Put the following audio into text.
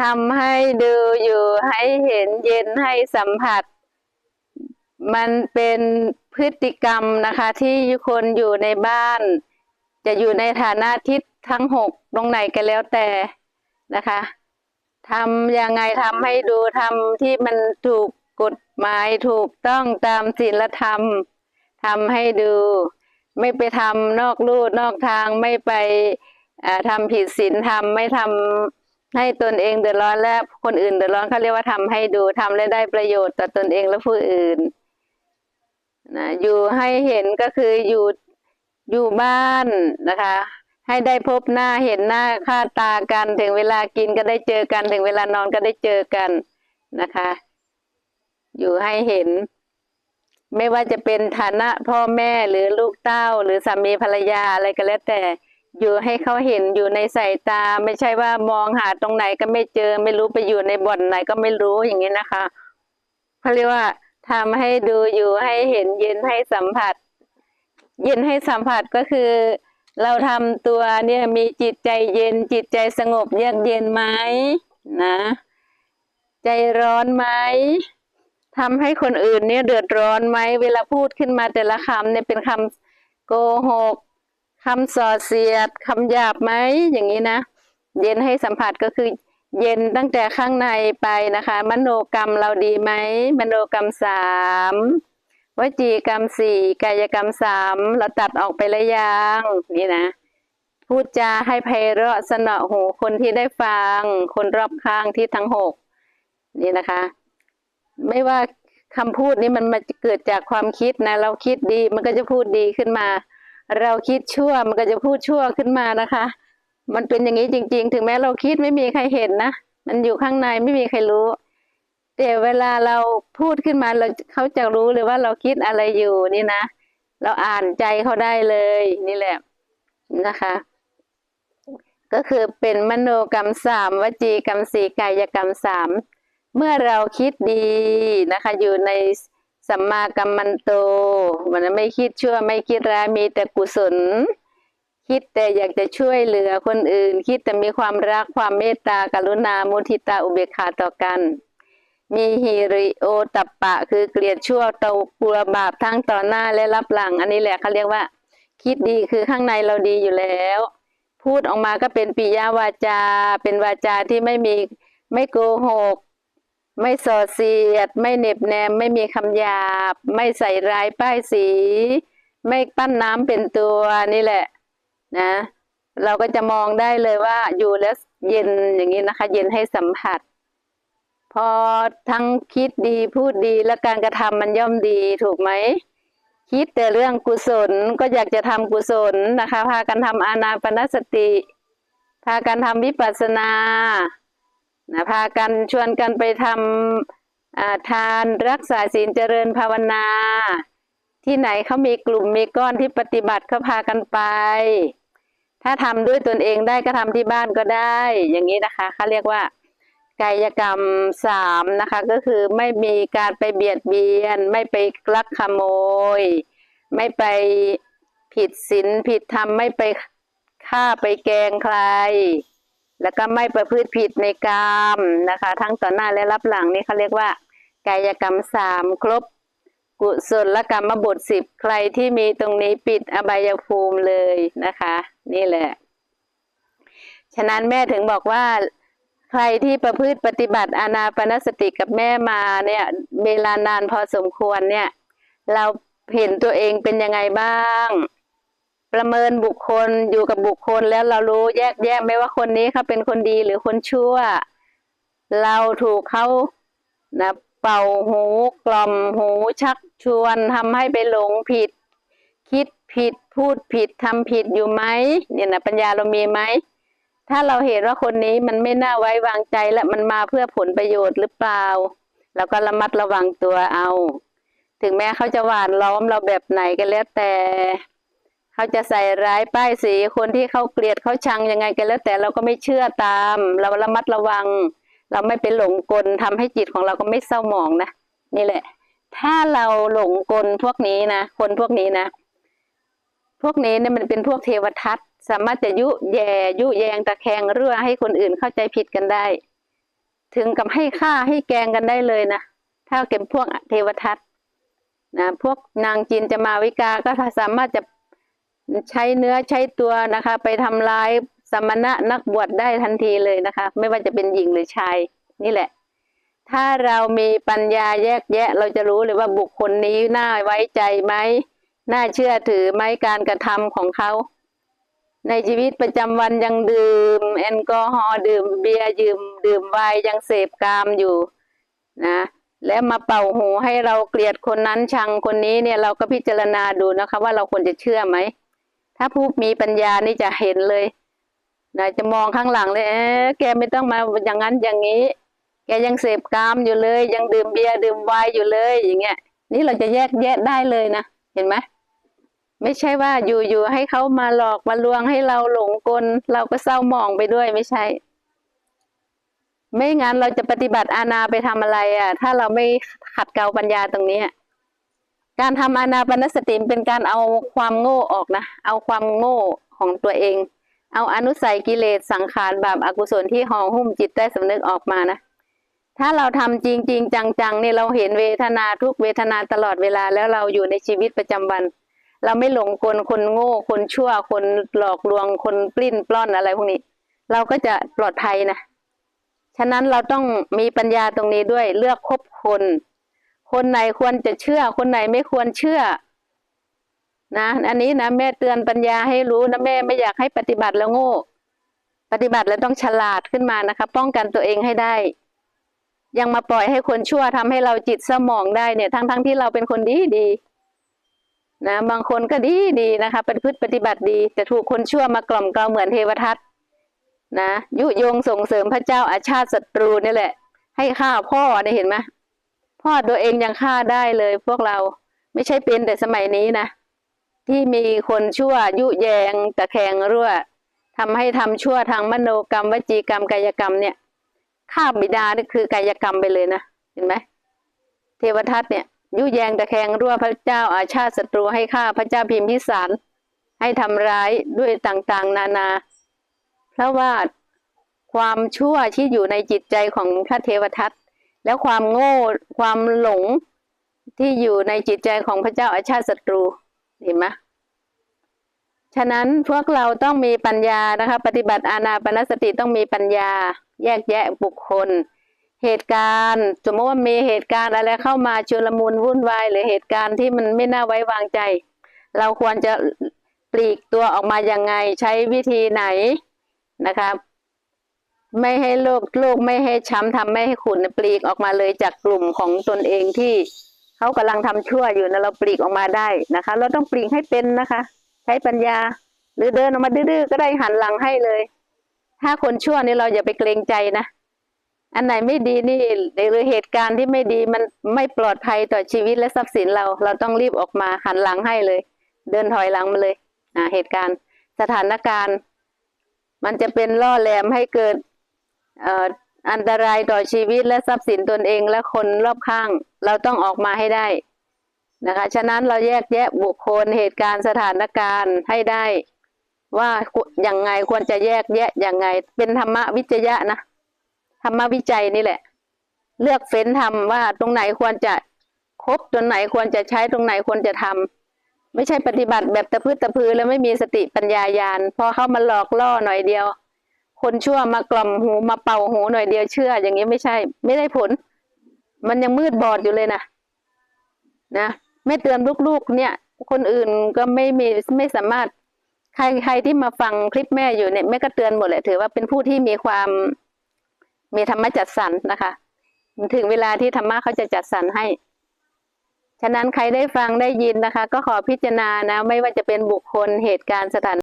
ทำให้ดูอยู่ให้เห็นเย็นให้สัมผัส มันเป็นพฤติกรรมนะคะที่คนอยู่ในบ้าน จะอยู่ในฐานะทิศทั้งหกตรงไหนก็แล้วแต่นะคะทำยังไงทำให้ดูทำที่มันถูกกฎหมายถูกต้องตามศีลธรรมทำให้ดู ไม่ไปทำนอกลู่นอกทางไม่ไปทำผิดศีลธรรมไม่ทำ ให้ตนเองเดือดร้อนและคนอื่นเดือดร้อนเขาเรียกว่าทำให้ดูทำและได้ประโยชน์ต่อตนเองและผู้อื่นนะอยู่ให้เห็นก็คืออยู่อยู่บ้านนะคะ ให้ได้พบหน้าเห็นหน้าค่าตากันถึงเวลากินก็ได้เจอกัน ถึงเวลานอนก็ได้เจอกันนะคะ อยู่ให้เห็น ไม่ว่าจะเป็นฐานะพ่อแม่หรือลูกเต้าหรือสามีภรรยาอะไรก็แล้วแต่ อยู่ให้เขาเห็นอยู่ในสายตา ไม่ใช่ว่ามองหาตรงไหนก็ไม่เจอ ไม่รู้ไปอยู่ในบ่อนไหนก็ไม่รู้อย่างนี้นะคะเขาเรียกว่าทำให้ดูอยู่ให้เห็นเย็นให้สัมผัส เย็นให้สัมผัสก็คือ เราทำตัวเนี่ยมีจิตใจเย็น จิตใจสงบเยือกเย็นไหมนะ ใจร้อนไหมทำให้คนอื่นเนี่ยเดือดร้อนไหมเวลาพูดขึ้นมาแต่ละคำเนี่ยเป็นคำโกหก คำส่อเสียดคำหยาบไหมอย่างนี้นะ เย็นให้สัมผัสก็คือเย็นตั้งแต่ข้างในไปนะคะ มโนกรรมเราดีไหมมโนกรรมสามวจีกรรมสี่กายกรรมสามเราตัดออกไปแล้วยังนี่นะพูดจาให้ไพเราะสนอหูคนที่ได้ฟัง คนรอบข้างที่ทั้งหกนี่นะคะ ไม่ว่าคำพูดนี้มันมาเกิดจากความคิดนะ เราคิดดีมันก็จะพูดดีขึ้นมา เราคิดชั่วมันก็จะพูดชั่วขึ้นมานะคะ มันเป็นอย่างนี้จริง ๆ ถึงแม้เราคิดไม่มีใครเห็นนะ มันอยู่ข้างในไม่มีใครรู้ แต่เวลาเราพูดขึ้นมาเราเขาจะรู้เลยว่าเราคิดอะไรอยู่นี่นะ เราอ่านใจเขาได้เลยนี่แหละนะคะ ก็คือเป็นมโนกรรมสามวจีกรรมสี่กายกรรมสามเมื่อเราคิดดีนะคะ อยู่ใน สัมมากัมมันโตมันไม่คิดชั่วไม่คิดร้ายมีแต่กุศล คิดแต่อยากจะช่วยเหลือคนอื่น คิดแต่มีความรักความเมตตากรุณามุทิตาอุเบกขาต่อกัน มีฮิริโอตัปปะ คือเกลียดชั่วตกลัวบาปทั้งต่อหน้าและรับหลัง อันนี้แหละเขาเรียกว่า คิดดีคือข้างในเราดีอยู่แล้ว พูดออกมาก็เป็นปิยวาจา เป็นวาจาที่ไม่มีไม่โกหก ไม่ส่อเสียด ไม่เน็บแนม ไม่มีคำหยาบ ไม่ใส่ร้ายป้ายสี ไม่ปั้นน้ำเป็นตัวนี่แหละ นะ เราก็จะมองได้เลยว่าอยู่แล้วเย็นอย่างนี้นะคะ เย็นให้สัมผัส พอทั้งคิดดีพูดดีและการกระทำมันย่อมดีถูกไหมคิดแต่เรื่องกุศลก็อยากจะทำกุศลนะคะ พากันทำอานาปนสติ พากันทำวิปัสสนา นะพากันชวนกันไปทำทานรักษาศีลเจริญภาวนา ที่ไหนเขามีกลุ่มมีก้อนที่ปฏิบัติเขาพากันไป ถ้าทำด้วยตนเองได้ก็ทำที่บ้านก็ได้ อย่างนี้นะคะเขาเรียกว่ากายกรรมสามนะคะก็คือไม่มีการไปเบียดเบียน ไม่ไปลักขโมย ไม่ไปผิดศีลผิดธรรมไม่ไปฆ่าไปแกงใคร แล้วก็ไม่ประพฤติผิดในกรรมนะคะ ทั้งต่อหน้าและรับหลังนี่เขาเรียกว่า กายกรรมสามครบ กุศลกรรมบทสิบใครที่มีตรงนี้ปิดอบายภูมิเลยนะคะ นี่แหละ ฉะนั้นแม่ถึงบอกว่าใครที่ประพฤติปฏิบัติอานาปนสติกับแม่มาเนี่ยเวลานานพอสมควรเนี่ย เราเห็นตัวเองเป็นยังไงบ้าง ประเมินบุคคลอยู่กับบุคคลแล้วเรารู้แยกแยะไหมว่าคนนี้เขาเป็นคนดีหรือคนชั่ว เราถูกเขานะเป่าหูกล่อมหูชักชวนทำให้ไปหลงผิด คิดผิดพูดผิดทำผิดอยู่ไหมเนี่ยนะปัญญาเรามีไหมถ้าเราเห็นว่าคนนี้มันไม่น่าไว้วางใจและมันมาเพื่อผลประโยชน์หรือเปล่าเราก็ระมัดระวังตัวเอา ถึงแม้เขาจะหวานล้อมเราแบบไหนก็แล้วแต่ เขาจะใส่ร้ายป้ายสีคนที่เขาเกลียดเขาชังยังไงก็แล้ว แต่เราก็ไม่เชื่อตาม เราระมัดระวัง เราไม่ไปหลงกลทำให้จิตของเราก็ไม่เศร้าหมองนะนี่แหละ ถ้าเราหลงกลพวกนี้นะคนพวกนี้นะ พวกนี้เนี่ยมันเป็นพวกเทวทัตสามารถจะยุแย่ยุแยงตะแคงเรื่อให้คนอื่นเข้าใจผิดกันได้ ถึงกับให้ฆ่าให้แกงกันได้เลยนะถ้าเก็บพวกเทวทัตนะพวกนางจินจะมาวิกาก็สามารถจะ ใช้เนื้อใช้ตัวนะคะ ไปทำร้ายสมณะนักบวชได้ทันทีเลยนะคะ ไม่ว่าจะเป็นหญิงหรือชาย นี่แหละ ถ้าเรามีปัญญาแยกแยะ เราจะรู้เลยว่าบุคคลนี้น่าไว้ใจไหมน่าเชื่อถือไหมการกระทำของเขาในชีวิตประจำวันยังดื่ม แอลกอฮอล์ดื่มเบียร์ยืม ดื่มไวน์ยังเสพกามอยู่นะ แล้วมาเป่าหูให้เราเกลียดคนนั้นชังคนนี้เนี่ยเราก็พิจารณาดูนะคะ ว่าเราควรจะเชื่อไหม ถ้าผู้มีปัญญานี่จะเห็นเลยนะจะมองข้างหลังเลยเอ๊ะแกไม่ต้องมาอย่างนั้นอย่างนี้ แกยังเสพกามอยู่เลย ยังดื่มเบียร์ดื่มไวน์อยู่เลย อย่างเงี้ย นี่เราจะแยกแยะได้เลยนะเห็นไหมไม่ใช่ว่าอยู่ๆให้เขามาหลอกมาลวงให้เราหลงกล เราก็เศร้าหมองไปด้วยไม่ใช่ ไม่งั้นเราจะปฏิบัติอาณาไปทำอะไรอะ ถ้าเราไม่ขัดเกลาปัญญาตรงนี้ การทำอาณาปณสติเป็นการเอาความโง่ออกนะ เอาความโง่ของตัวเอง เอาอนุสัยกิเลสสังขารบาปอกุศลที่ห่อหุ้มจิตใต้สำนึกออกมานะ ถ้าเราทำจริงๆจังๆเนี่ยเราเห็นเวทนาทุกเวทนาตลอดเวลาแล้วเราอยู่ในชีวิตประจำวัน เราไม่หลงกลคนโง่ คนชั่ว คนหลอกลวง คนปลิ้นปล้อนอะไรพวกนี้ เราก็จะปลอดภัยนะ ฉะนั้นเราต้องมีปัญญาตรงนี้ด้วยเลือกคบคน คนไหนควรจะเชื่อ คนไหนไม่ควรเชื่อ นะ อันนี้นะแม่เตือนปัญญาให้รู้นะแม่ไม่อยากให้ปฏิบัติแล้วโง่ ปฏิบัติแล้วต้องฉลาดขึ้นมานะคะ ป้องกันตัวเองให้ได้ ยังมาปล่อยให้คนชั่วทำให้เราจิตเศรมองได้เนี่ย ทั้งๆทที่เราเป็นคนดีดีนะบางคนก็ดีดีนะคะเปฏิพฤติปฏิบัติดี แต่ถูกคนชั่วมากล่อมเกลาเหมือนเทวทัตนะยุยงส่งเสริมพระเจ้าอาชาติศัตรูนี่แหละ ให้ฆ่าพ่อเนี่ยเห็นไหม พ่อตัวเองยังฆ่าได้เลย พวกเราไม่ใช่เป็นแต่สมัยนี้นะ ที่มีคนชั่วยุแยงตะแคงรั่วทำให้ทำชั่วทางมโนกรรม วจีกรรมกายกรรมเนี่ยฆ่าบิดานี่คือกายกรรมไปเลยนะเห็นไหมเทวทัตเนี่ยยุแยงตะแคงรั่วพระเจ้าอาชาติศัตรูให้ฆ่าพระเจ้าพิมพิสารให้ทำร้ายด้วยต่างๆ นานา เพราะว่าความชั่วที่อยู่ในจิตใจของพระเทวทัต แล้วความโง่ความหลงที่อยู่ในจิตใจของพระเจ้าอาชาติศัตรูเห็นไหมฉะนั้นพวกเราต้องมีปัญญานะคะ ปฏิบัติอานาปนสติต้องมีปัญญา แยกแยะบุคคล เหตุการณ์ สมมติว่ามีเหตุการณ์อะไรเข้ามาชุลมุนวุ่นวายหรือเหตุการณ์ที่มันไม่น่าไว้วางใจ เราควรจะปลีกตัวออกมายังไงใช้วิธีไหนนะคะ ไม่ให้โลกโลกไม่ให้ช้ำทำไม่ให้ขุนปลีกออกมาเลยจากกลุ่มของตนเองที่เขากำลังทำชั่วอยู่นะเราปลีกออกมาได้นะคะ เราต้องปลีกให้เป็นนะคะ ใช้ปัญญา หรือเดินออกมาดื้อๆก็ได้หันหลังให้เลย ถ้าคนชั่วนี่เราอย่าไปเกรงใจนะอันไหนไม่ดีนี่หรือเหตุการณ์ที่ไม่ดีมันไม่ปลอดภัยต่อชีวิตและทรัพย์สินเรา เราต้องรีบออกมาหันหลังให้เลย เดินถอยหลังมาเลยอ่าเหตุการณ์สถานการณ์ มันจะเป็นล่อแหลมให้เกิด อันตรายต่อชีวิตและทรัพย์สินตนเองและคนรอบข้าง เราต้องออกมาให้ได้นะคะ ฉะนั้นเราแยกแยะบุคคลเหตุการณ์สถานการณ์ให้ได้ ว่าอย่างไงควรจะแยกแยะอย่างไง เป็นธรรมวิจยะนะธรรมวิจัยนี่แหละ เลือกเฟ้นทำว่าตรงไหนควรจะคบตรงไหนควรจะใช้ตรงไหนควรจะทำไม่ใช่ปฏิบัติแบบตะพื้ตะพือแล้วไม่มีสติปัญญายาณพอเข้ามาหลอกล่อหน่อยเดียว คนชั่วมากล่อมหูมาเป่าหูหน่อยเดียวเชื่อ อย่างนี้ไม่ใช่ ไม่ได้ผล มันยังมืดบอดอยู่เลยนะนะไม่เตือนลูกๆ เนี่ย คนอื่นก็ไม่มีไม่สามารถใครใครที่มาฟังคลิปแม่อยู่เนี่ยแม่ก็เตือนหมดเลยถือว่าเป็นผู้ที่มีความมีธรรมะจัดสรรนะคะ ถึงเวลาที่ธรรมะเขาจะจัดสรรให้ ฉะนั้นใครได้ฟังได้ยินนะคะ ก็ขอพิจารณานะ ไม่ว่าจะเป็นบุคคลเหตุการณ์สถาน